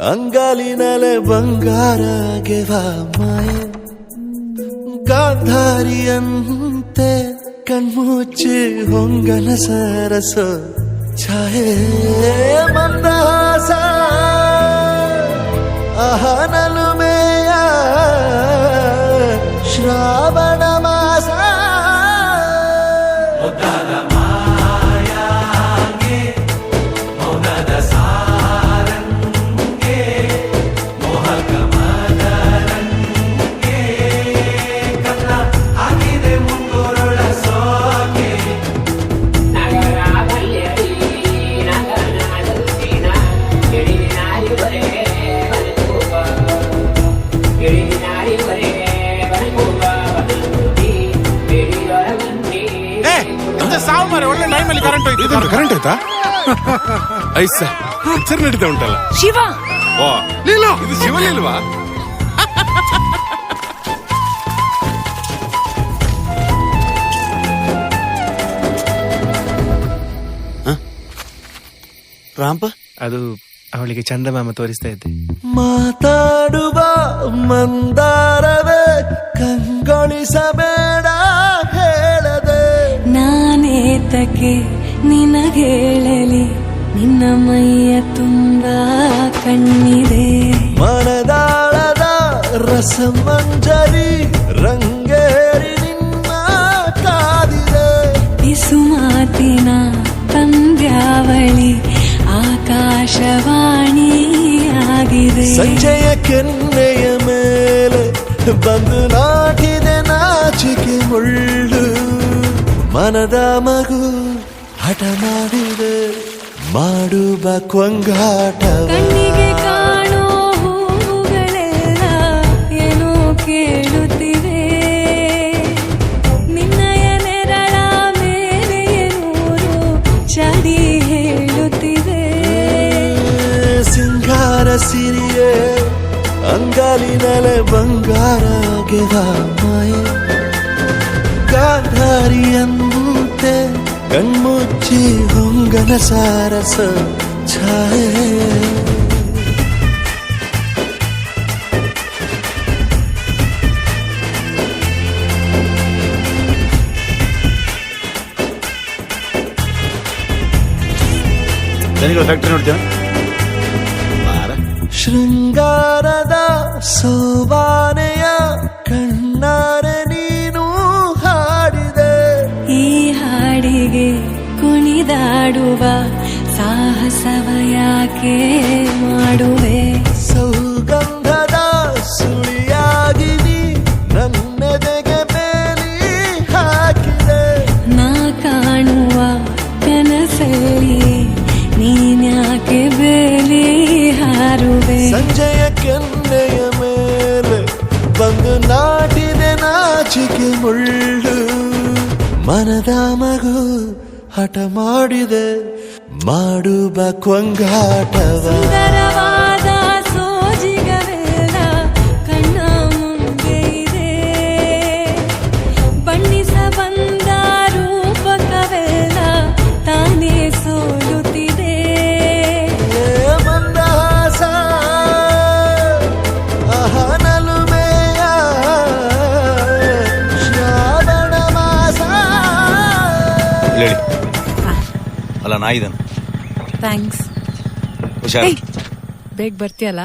ಅಂಗಾಲಿನಲೆ ಬಂಗಾರ ಗೆವಾ ಮಾಯೆ. ಗಾಂಧಾರಿಯಂತೆ ಕಣ್ಮುಚ್ಚಿ ಹೊಂಗನ ಸರಸ ಛಾಯೆ. ಮಂದಹಾಸ ಅಹನಲುಮೆಯ ಸಾವು ಮಾರೆ ಒಳ್ಳೆ ಟೈಮಲ್ಲಿ ಕರೆಂಟ್ ಹೋಯ್ತು. ಕರೆಂಟ್ ಆಯ್ತಾ ಐಸ. ಪಿಕ್ಚರ್ ನಡೀತಾ ಉಂಟಲ್ಲ. ಶಿವ. ಓ ಲೀಲಾ. ಇದು ಶಿವಲಿಲ್ವಾ? ರಾಂಪ? ಅದು ಅವಳಿಗೆ ಚಂದಮಾಮ ತೋರಿಸ್ತಾ ಇದ್ದೆ. ಮಾತಾಡುವ ಮಂದಾರವೇ ಕಂಗೊಳಿಸಬೇಡ. ನಾನೇತಕ್ಕೆ ನಿನಗೇಳಲಿ ನಿನ್ನ ಮೈಯ ತುಂಬ ಕಣ್ಣಿದೆ. ಮನದಾಳದ ರಸಮಂಜರಿ ರಂಗೇರಿ ನಿನ್ನ ಕಾದಿದೆ. ಬಿಸು ಮಾತಿನ ಪಂದ್ಯಾವಳಿ ಆಕಾಶವಾಣಿ ಸಂಜೆಯ ಕೆನ್ನೆಯ ಮೇಲೆ ಬಂದು ನಾಟಿದೆ ನಾಚಿಕೆ ಮುಳ್ಳು. ಮನದ ಮಗು ಹಠ ಮಾಡಿದೆ ಮಾಡುವ ಕೊಂಗಾಟ ಕಣ್ಣಿಗೆ ಕಾಣೋ ಹೂವುಗಳೆಲ್ಲ ಏನೋ ಕೇಳುತ್ತಿವೆ. ನಿನ್ನಯ ನೆರಳ ಮೇಲೆ ನೂರು ಚಡಿ ಹೇಳುತ್ತಿವೆ. ಸಿಂಗಾರ ಸಿರಿಯೇ ಅಂಗಾಲಿನಲೆ ಬಂಗಾರ ಗೆದ ಮಾಯೆ. ಗಾಂಧಾರಿಯಂತೆ ಕಣ್ಮುಚ್ಚಿ ಹೊಂಗನ ಸಾರಸ ಛಾಯೆ ದನಿಗಳ ಫ್ಯಾಕ್ಟ್ರಿ ನೋಡ್ತೀಯ ಶೃಂಗಾರದ ಸೋಬಾನೆಯ ಸಾಹಸವ ಯಾಕೆ ಮಾಡುವೆ? ಸೌಗಂಧದ ಸುಳಿಯಾಗಿ ನೀ ನನ್ನೆದೆಗೆ ಬೇಲಿ ಹಾಕಿದೆ. ನಾ ಕಾಣುವ ಕನಸಲ್ಲಿ ನೀನ್ಯಾಕೆ ಬೇಲಿ ಹಾರುವೆ? ಸಂಜೆಯ ಕೆನ್ನೆಯ ಮೇಲೆ ಬಂದು ನಾಟಿದೆ ನಾಚಿಕೆ ಮುಳ್ಳು. ಮನದ ಮಗು ಹಠ ಮಾಡಿದೆ. ಮಾಡುವ ಕೊಂಗಾಟವ. ಸುಂದರವಾದ ಸೋಜಿಗವೆಲ್ಲ ಕಣ್ಣ ಮುಂದೆ ಇದೆ. ಬಣ್ಣಿಸ ಬಂದ ರೂಪಕವೆಲ್ಲ ತಾನೇ ಸೋಲುತ್ತಿದೆ. ಮಂದಹಾಸ ಅಹನಲುಮೆಯ ಶ್ರಾವಣ ಮಾಸ. ಹೇಳಿ. ಅಲ್ಲ ನಾ ಇದನ್ನು ಥ್ಯಾಂಕ್ಸ್ ಹುಷಾರ್. ಬೇಗ ಬರ್ತೀಯಲ್ಲ?